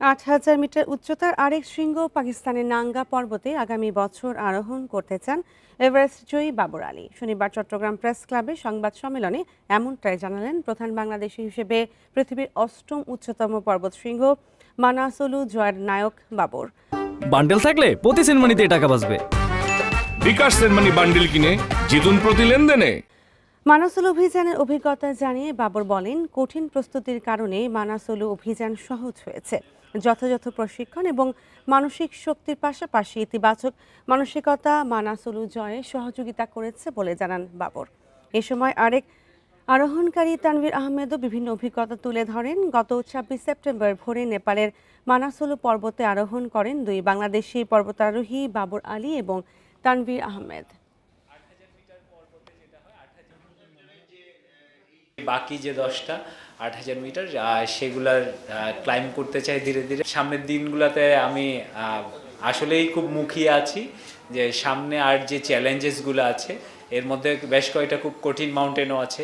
আট হাজার মিটার উচ্চতার আরেক শৃঙ্গ পাকিস্তানের নাঙ্গা পর্বতে আগামী বছর আরোহণ করতে চান এভারেস্ট জয়ী বাবর আলী। শনিবার চট্টগ্রাম প্রেস ক্লাবে সংবাদ সম্মেলনে এমনটাই জানালেন প্রধান বাংলাদেশি হিসেবে পৃথিবীর অষ্টম উচ্চতম পর্বত শৃঙ্গ মানাসলু জয়ের নায়ক বাবর। বান্ডেল থাকলে প্রতি সেনমানিতে টাকা বাঁচবে। বিকাশ সেনমানি বান্ডেল কিনে জিতুন প্রতি লেনদেনে। মানাসলু অভিযানের অভিজ্ঞতা জানিয়ে বাবর বলেন, কঠিন প্রস্তুতির কারণে মানাসলু অভিযান সহজ হয়েছে। যথাযথ প্রশিক্ষণ এবং মানসিক শক্তির পাশাপাশি ইতিবাচক মানসিকতা মানাসলু জয়ে সহযোগিতা করেছে বলে জানান বাবর। এ সময় আরেক আরোহণকারী তানভীর আহমেদও বিভিন্ন অভিজ্ঞতা তুলে ধরেন। গত ছাব্বিশ সেপ্টেম্বর ভোরে নেপালের মানাসলু পর্বতে আরোহণ করেন দুই বাংলাদেশি পর্বতারোহী বাবর আলী এবং তানভীর আহমেদ। বাকি যে দশটা, আট হাজার মিটার সেগুলার ক্লাইম করতে চাই ধীরে ধীরে। সামনের দিনগুলোতে আমি আসলেই খুব মুখিয়ে আছি যে সামনে আর যে চ্যালেঞ্জেসগুলো আছে, এর মধ্যে বেশ কয়েকটা খুব কঠিন মাউন্টেনও আছে।